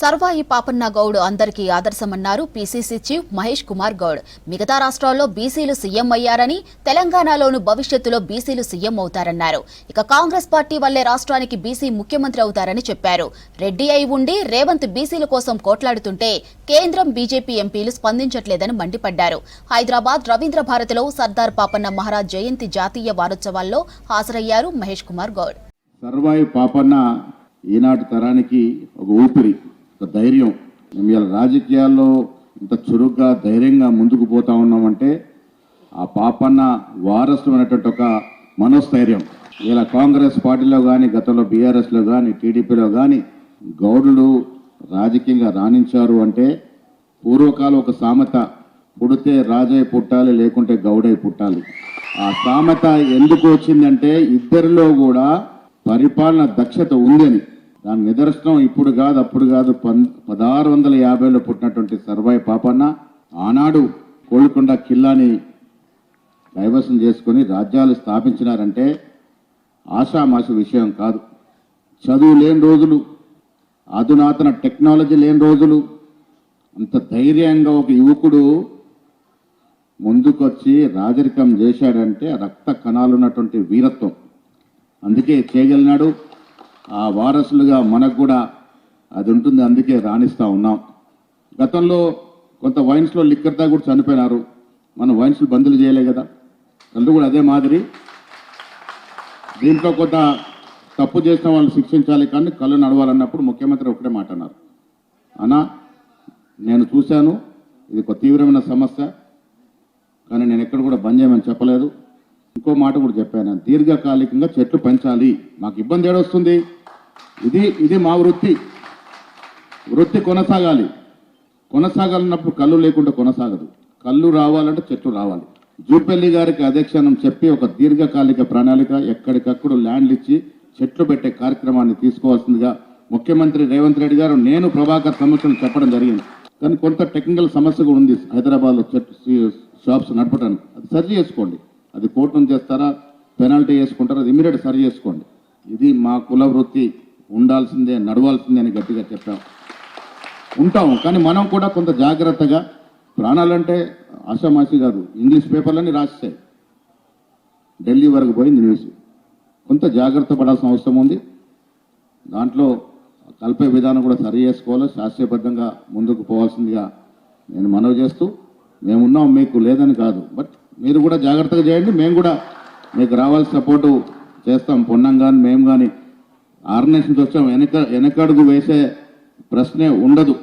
సర్వాయి పాపన్న గౌడ్ అందరికీ ఆదర్శమన్నారు PCC chief Mahesh Kumar Goud. మిగతా రాష్ట్రాల్లో బీసీలు సీఎం అయ్యారని తెలంగాణలోను భవిష్యత్తులో బీసీలు సీఎం అవుతారన్నారు. ఇక కాంగ్రెస్ పార్టీ వల్లే రాష్ట్రానికి బీసీ ముఖ్యమంత్రి అవుతారని చెప్పారు. రెడ్డి అయి ఉండి రేవంత్ బీసీల కోసం కోట్లాడుతుంటే కేంద్రం బీజేపీ ఎంపీలు స్పందించట్లేదని మండిపడ్డారు. హైదరాబాద్ రవీంద్ర భారతిలో సర్దార్ పాపన్న మహారాజ్ జయంతి జాతీయ వారోత్సవాల్లో హాజరయ్యారు మహేష్ కుమార్ గౌడ్. సర్వాయి పాపన్న ఈనాటి తరానికి ఒక ఊపిరి. ఒక ధైర్యం. ఇవాళ ఇలా రాజకీయాల్లో ఇంత చురుగ్గా ధైర్యంగా ముందుకు పోతా ఉన్నామంటే ఆ పాపన్న వారసుమైనటువంటి ఒక మనోస్థైర్యం. ఇలా కాంగ్రెస్ పార్టీలో కానీ గతంలో బీఆర్ఎస్లో కానీ టీడీపీలో కానీ గౌడులు రాజకీయంగా రాణించారు అంటే పూర్వకాలం ఒక సామెత పుడితే రాజయ్య పుట్టాలి లేకుంటే గౌడై పుట్టాలి. ఆ సామెత ఎందుకు వచ్చిందంటే ఇద్దరిలో కూడా పరిపాలన దక్షత ఉందని దాని నిదర్శనం ఇప్పుడు కాదు అప్పుడు కాదు పన్ పదహారు వందల యాభైలో పుట్టినటువంటి సర్వాయి పాపన్న ఆనాడు కోలుకొండ కిల్లాని కైవసం చేసుకొని రాజ్యాలు స్థాపించినారంటే ఆషామాషి విషయం కాదు. చదువు లేని రోజులు అధునాతన టెక్నాలజీ లేని రోజులు అంత ధైర్యంగా ఒక యువకుడు ముందుకొచ్చి రాజరికం చేశాడంటే రక్త కణాలు ఉన్నటువంటి వీరత్వం. అందుకే చేయగలిగినాడు. ఆ వారసులుగా మనకు కూడా అది ఉంటుంది అందుకే రాణిస్తూ ఉన్నాం. గతంలో కొంత వైన్స్లో లిక్కర్ కూడా చనిపోయినారు. మనం వైన్స్లు బందులు చేయలే కదా. కళ్ళు కూడా అదే మాదిరి. దీంట్లో కొంత తప్పు చేసిన వాళ్ళు శిక్షించాలి కానీ కళ్ళు నడవాలన్నప్పుడు ముఖ్యమంత్రి ఒకటే మాట అన్నారు. అన్నా నేను చూశాను ఇది ఒక తీవ్రమైన సమస్య కానీ నేను ఎక్కడ కూడా బంద్ చేయమని చెప్పలేదు. ఇంకో మాట కూడా చెప్పాను దీర్ఘకాలికంగా చెట్లు పెంచాలి. మాకు ఇబ్బంది ఏడొస్తుంది? ఇది ఇది మా వృత్తి. వృత్తి కొనసాగాలి. కొనసాగాలన్నప్పుడు కళ్ళు లేకుండా కొనసాగదు. కళ్ళు రావాలంటే చెట్లు రావాలి. జూపల్లి గారికి అధ్యక్షనం చెప్పి ఒక దీర్ఘకాలిక ప్రణాళిక ఎక్కడికప్పుడు ల్యాండ్లు ఇచ్చి చెట్లు పెట్టే కార్యక్రమాన్ని తీసుకోవాల్సిందిగా ముఖ్యమంత్రి రేవంత్ రెడ్డి గారు నేను ప్రభాకర్ సమస్యను చెప్పడం జరిగింది. కానీ కొంత టెక్నికల్ సమస్య కూడా ఉంది హైదరాబాద్లో చెట్ షాప్స్ నడపడానికి. అది సరి చేసుకోండి. అది కోర్టును చేస్తారా? పెనాల్టీ వేసుకుంటారా? అది ఇమీడియట్ సరి చేసుకోండి. ఇది మా కుల వృత్తి. ఉండాల్సిందే నడవాల్సిందే అని గట్టిగా చెప్పాం. ఉంటాం కానీ మనం కూడా కొంత జాగ్రత్తగా ప్రాణాలంటే ఆషామాషి కాదు ఇంగ్లీష్ పేపర్లన్నీ రాస్తాయి ఢిల్లీ వరకు పోయింది న్యూస్ కొంత జాగ్రత్త పడాల్సిన అవసరం ఉంది. దాంట్లో కలిపే విధానం కూడా సరి చేసుకోవాలి. శాస్త్రీయబద్ధంగా ముందుకు పోవాల్సిందిగా నేను మనవి చేస్తూ మేమున్నాం మీకు లేదని కాదు. బట్ మీరు కూడా జాగ్రత్తగా చేయండి. మేము కూడా మీకు రావాల్సిన సపోర్టు చేస్తాం. పొన్నం కానీ మేము కానీ ఆర్నేషన్ వచ్చాం. వెనక వెనకడుగు వేసే ప్రశ్నే ఉండదు.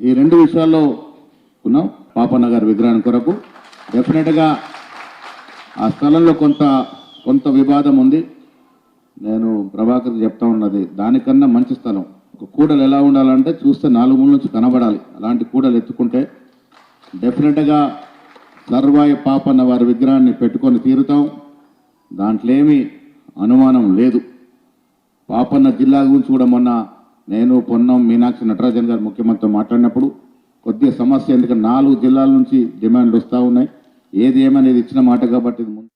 ఈ రెండు విషయాల్లో ఉన్నాం. పాపన్న గారి విగ్రహం కొరకు. డెఫినెట్గా ఆ స్థలంలో కొంత కొంత వివాదం ఉంది. నేను ప్రభాకర్ చెప్తా ఉన్నది దానికన్నా మంచి స్థలం. ఒక కూడలు ఎలా ఉండాలంటే చూస్తే నాలుగు మూల నుంచి కనబడాలి. అలాంటి కూడలు ఎత్తుకుంటే డెఫినెట్గా సర్వాయ పాపన్న వారి విగ్రహాన్ని పెట్టుకొని తీరుతాం. దాంట్లో ఏమీ అనుమానం లేదు. పాపన్న జిల్లా గురించి కూడా మొన్న నేను పొన్నం మీనాక్షి నటరాజన్ గారు ముఖ్యమంత్రితో మాట్లాడినప్పుడు కొద్దిగా సమస్య ఎందుకంటే నాలుగు జిల్లాల నుంచి డిమాండ్లు వస్తూ ఉన్నాయి. ఏది ఏమనేది ఇచ్చిన మాట కాబట్టి ఇది ముందు